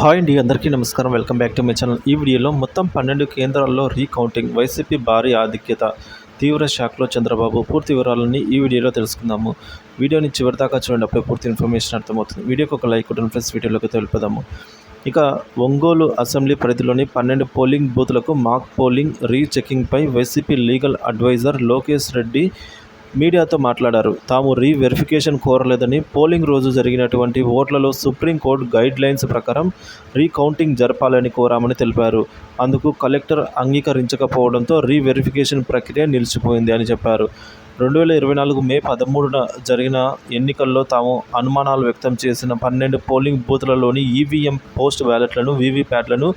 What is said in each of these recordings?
Hi అండి అందరికీ నమస్కారం. Welcome back to my channel. ఈ వీడియోలో మొత్తం పన్నెండు కేంద్రాల్లో రీకౌంటింగ్ వైసీపీ భారీ ఆధిక్యత తీవ్ర షాక్లో చంద్రబాబు పూర్తి వివరాలని ఈ వీడియోలో తెలుసుకుందాము. వీడియోని చివరిదాకా చూడండి అప్పుడే పూర్తి ఇన్ఫర్మేషన్ అర్థమవుతుంది. వీడియోకి ఒక లైక్ ఉంటుంది ఫ్రెండ్స్ వీడియోలోకి తెలుపుదాము. ఇక ఒంగోలు అసెంబ్లీ పరిధిలోని పన్నెండు పోలింగ్ బూత్లకు mock polling రీచెకింగ్పై YCP legal adviser Lokesh Reddy మీడియాతో మాట్లాడారు. తాము రీ వెరిఫికేషన్ కోరలేదని పోలింగ్ రోజు జరిగినటువంటి ఓట్లలో సుప్రీంకోర్టు గైడ్ లైన్స్ ప్రకారం రీకౌంటింగ్ జరపాలని కోరామని తెలిపారు. అందుకు కలెక్టర్ అంగీకరించకపోవడంతో రీ వెరిఫికేషన్ ప్రక్రియ నిలిచిపోయింది అని చెప్పారు. రెండు వేల ఇరవై నాలుగు మే పదమూడున జరిగిన ఎన్నికల్లో తాము అనుమానాలు వ్యక్తం చేసిన పన్నెండు పోలింగ్ బూత్లలోని ఈవీఎం పోస్ట్ బ్యాలెట్లను వీవీప్యాట్లను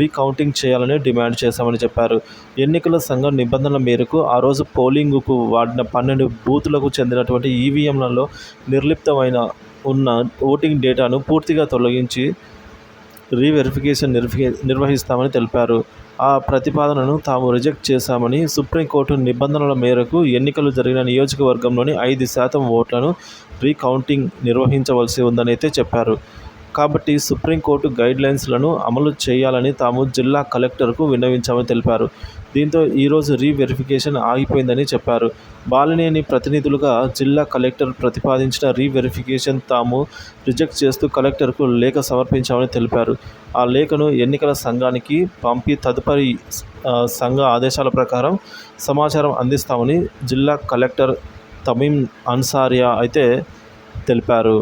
రీకౌంటింగ్ చేయాలని డిమాండ్ చేశామని చెప్పారు. ఎన్నికల సంఘం నిబంధనల మేరకు ఆ రోజు పోలింగ్కు వాడిన పన్నెండు బూతులకు చెందినటువంటి ఈవీఎంలలో నిర్లిప్తమైన ఉన్న ఓటింగ్ డేటాను పూర్తిగా తొలగించి రీవెరిఫికేషన్ నిర్వహి నిర్వహిస్తామని తెలిపారు. ఆ ప్రతిపాదనను తాము రిజెక్ట్ చేశామని సుప్రీంకోర్టు నిబంధనల మేరకు ఎన్నికలు జరిగిన నియోజకవర్గంలోని ఐదు శాతం ఓట్లను రీకౌంటింగ్ నిర్వహించవలసి ఉందని అయితే చెప్పారు. కాబట్టి సుప్రీంకోర్టు గైడ్లైన్స్లను అమలు చేయాలని తాము జిల్లా కలెక్టర్కు విన్నవించామని తెలిపారు. దీంతో ఈరోజు రీవెరిఫికేషన్ ఆగిపోయిందని చెప్పారు. బాలినేని ప్రతినిధులుగా జిల్లా కలెక్టర్ ప్రతిపాదించిన రీవెరిఫికేషన్ తాము రిజెక్ట్ చేస్తూ కలెక్టర్కు లేఖ సమర్పించామని తెలిపారు. ఆ లేఖను ఎన్నికల సంఘానికి పంపి తదుపరి సంఘ ఆదేశాల ప్రకారం సమాచారం అందిస్తామని జిల్లా కలెక్టర్ తమీం అన్సారియా అయితే తెలిపారు.